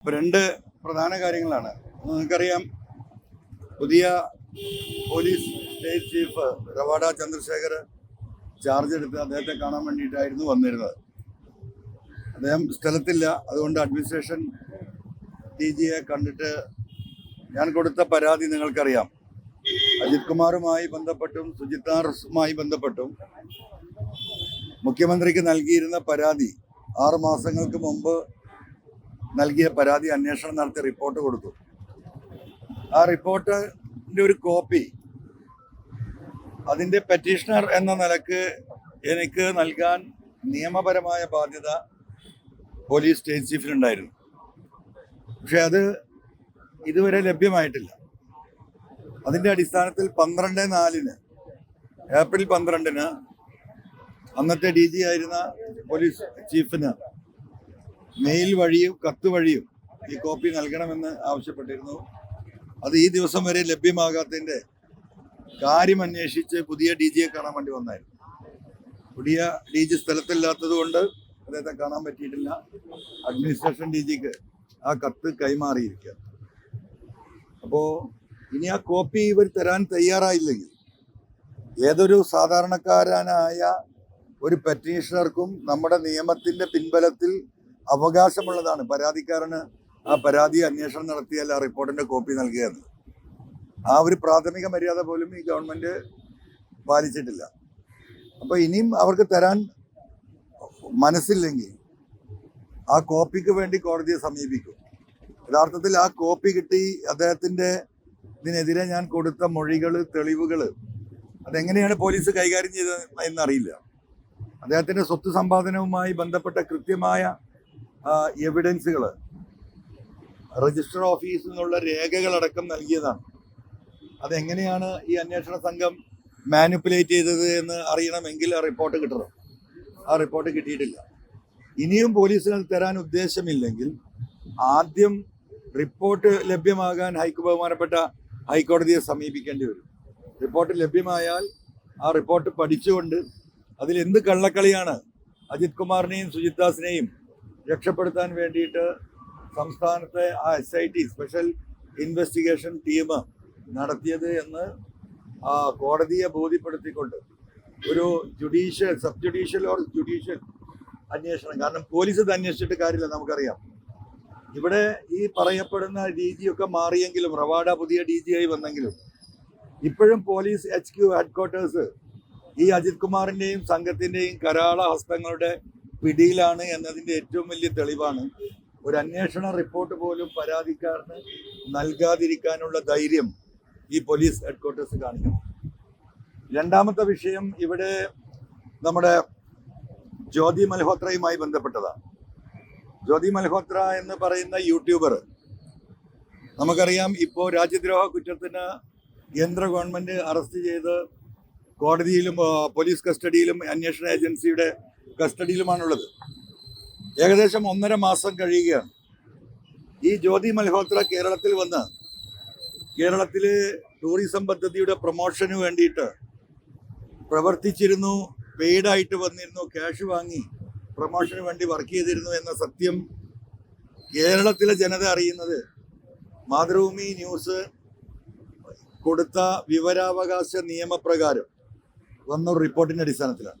ഇപ്പൊ രണ്ട് പ്രധാന കാര്യങ്ങളാണ്. നിങ്ങൾക്കറിയാം പുതിയ police state chief Ravada Chandrashekhar charge എടുത്ത് അദ്ദേഹത്തെ കാണാൻ വേണ്ടിയിട്ടായിരുന്നു വന്നിരുന്നത്. അദ്ദേഹം സ്ഥലത്തില്ല. അതുകൊണ്ട് അഡ്മിനിസ്ട്രേഷൻ ഡി ജിയെ കണ്ടിട്ട് ഞാൻ കൊടുത്ത പരാതി നിങ്ങൾക്കറിയാം. അജിത് കുമാറുമായി ബന്ധപ്പെട്ടും സുജിത്താറുമായി ബന്ധപ്പെട്ടും മുഖ്യമന്ത്രിക്ക് നൽകിയിരുന്ന പരാതി ആറ് മാസങ്ങൾക്ക് മുമ്പ് നൽകിയ പരാതി അന്വേഷണം നടത്തി റിപ്പോർട്ട് കൊടുത്തു. ആ റിപ്പോർട്ടിന്റെ ഒരു കോപ്പി അതിന്റെ പെറ്റീഷണർ എന്ന നിലയ്ക്ക് എനിക്ക് നൽകാൻ നിയമപരമായ ബാധ്യത പോലീസ് സ്റ്റേറ്റ് ചീഫിനുണ്ടായിരുന്നു പക്ഷെ അത് ഇതുവരെ ലഭ്യമായിട്ടില്ല. അതിന്റെ അടിസ്ഥാനത്തിൽ പന്ത്രണ്ട് നാലിന് ഏപ്രിൽ പന്ത്രണ്ടിന് അന്നത്തെ ഡി ജി ആയിരുന്ന പോലീസ് ചീഫിന് മെയിൽ വഴിയും കത്ത് വഴിയും ഈ കോപ്പി നൽകണമെന്ന് ആവശ്യപ്പെട്ടിരുന്നു. അത് ഈ ദിവസം വരെ ലഭ്യമാകാത്തതിന്റെ കാര്യം അന്വേഷിച്ച് പുതിയ ഡി ജിയെ കാണാൻ വേണ്ടി വന്നായിരുന്നു. പുതിയ ഡി ജി സ്ഥലത്തില്ലാത്തത് കൊണ്ട് അദ്ദേഹത്തെ കാണാൻ പറ്റിയിട്ടില്ല. അഡ്മിനിസ്ട്രേഷൻ ഡി ജിക്ക് ആ കത്ത് കൈമാറിയിരിക്കുക അപ്പോൾ ഇനി ആ കോപ്പി ഇവർ തരാൻ തയ്യാറായില്ലെങ്കിൽ ഏതൊരു സാധാരണക്കാരനായ ഒരു പെറ്റീഷണർക്കും നമ്മുടെ നിയമത്തിന്റെ പിൻബലത്തിൽ അവകാശമുള്ളതാണ്. പരാതിക്കാരന് ആ പരാതി അന്വേഷണം നടത്തിയാൽ ആ റിപ്പോർട്ടിന്റെ കോപ്പി നൽകുകയെന്ന് ആ ഒരു പ്രാഥമിക മര്യാദ പോലും ഈ ഗവൺമെന്റ് പാലിച്ചിട്ടില്ല. അപ്പൊ ഇനിയും അവർക്ക് തരാൻ മനസ്സില്ലെങ്കിൽ ആ കോപ്പിക്ക് വേണ്ടി കോടതിയെ സമീപിക്കും. യഥാർത്ഥത്തിൽ ആ കോപ്പി കിട്ടി അദ്ദേഹത്തിന്റെ ഇതിനെതിരെ ഞാൻ കൊടുത്ത മൊഴികൾ തെളിവുകൾ അതെങ്ങനെയാണ് പോലീസ് കൈകാര്യം ചെയ്തത് എന്നറിയില്ല. അദ്ദേഹത്തിന്റെ സ്വത്ത് സമ്പാദനവുമായി ബന്ധപ്പെട്ട കൃത്യമായ എവിഡൻസുകൾ രജിസ്റ്റർ ഓഫീസിൽ നിന്നുള്ള രേഖകളടക്കം നൽകിയതാണ്. അതെങ്ങനെയാണ് ഈ അന്വേഷണ സംഘം മാനിപ്പുലേറ്റ് ചെയ്തത് എന്ന് അറിയണമെങ്കിൽ ആ റിപ്പോർട്ട് കിട്ടണം. ആ റിപ്പോർട്ട് കിട്ടിയിട്ടില്ല. ഇനിയും പോലീസിന് തരാൻ ഉദ്ദേശമില്ലെങ്കിൽ ആദ്യം റിപ്പോർട്ട് ലഭ്യമാകാൻ ഹൈക്കോ ബഹുമാനപ്പെട്ട ഹൈക്കോടതിയെ സമീപിക്കേണ്ടി വരും. റിപ്പോർട്ട് ലഭ്യമായാൽ ആ റിപ്പോർട്ട് പഠിച്ചുകൊണ്ട് അതിൽ എന്ത് കള്ളക്കളിയാണ്? അജിത് കുമാറിനെയും സുജിത് ദാസിനെയും രക്ഷപ്പെടുത്താൻ വേണ്ടിയിട്ട് സംസ്ഥാനത്തെ ആ S I T special investigation team നടത്തിയത് എന്ന് ആ കോടതിയെ ബോധ്യപ്പെടുത്തിക്കൊണ്ട് ഒരു judicial sub judicial or judicial അന്വേഷണം കാരണം പോലീസ് ഇത് അന്വേഷിച്ചിട്ട് കാര്യമില്ല നമുക്കറിയാം. ഇവിടെ ഈ പറയപ്പെടുന്ന രീതിയൊക്കെ മാറിയെങ്കിലും റവാഡ പുതിയ ഡി ജി ആയി വന്നെങ്കിലും ഇപ്പോഴും പോലീസ് എച്ച് ക്യു ഹെഡ്ക്വാർട്ടേഴ്സ് ഈ അജിത് കുമാറിന്റെയും സംഘത്തിന്റെയും കരാള ഹസ്തങ്ങളുടെ പിടിയിലാണ് എന്നതിന്റെ ഏറ്റവും വലിയ തെളിവാണ് ഒരു അന്വേഷണ റിപ്പോർട്ട് പോലും പരാതിക്കാരന് നൽകാതിരിക്കാനുള്ള ധൈര്യം ഈ പോലീസ് ഹെഡ്ക്വാർട്ടേഴ്സ് കാണിക്കണം രണ്ടാമത്തെ വിഷയം ഇവിടെ നമ്മുടെ ജ്യോതി മൽഹോത്രയുമായി ബന്ധപ്പെട്ടതാണ്. ജ്യോതി മൽഹോത്ര എന്ന് പറയുന്ന യൂട്യൂബർ നമുക്കറിയാം ഇപ്പോൾ രാജ്യദ്രോഹ കുറ്റത്തിന് കേന്ദ്ര ഗവൺമെന്റ് അറസ്റ്റ് ചെയ്ത് കോടതിയിലും പോലീസ് കസ്റ്റഡിയിലും അന്വേഷണ ഏജൻസിയുടെ കസ്റ്റഡിയിലുമാണുള്ളത്. ഏകദേശം ഒന്നര മാസം കഴിയുകയാണ്. ഈ ജ്യോതി മൽഹോത്ര കേരളത്തിൽ വന്ന് കേരളത്തിലെ ടൂറിസം പദ്ധതിയുടെ പ്രൊമോഷന് വേണ്ടിയിട്ട് പ്രവർത്തിച്ചിരുന്നു പെയ്ഡായിട്ട് വന്നിരുന്നു ക്യാഷ് വാങ്ങി പ്രൊമോഷന് വേണ്ടി വർക്ക് ചെയ്തിരുന്നു എന്ന സത്യം കേരളത്തിലെ ജനത അറിയുന്നത് മാതൃഭൂമി ന്യൂസ് കൊടുത്ത വിവരാവകാശ നിയമപ്രകാരം വന്ന റിപ്പോർട്ടിന്റെ അടിസ്ഥാനത്തിലാണ്.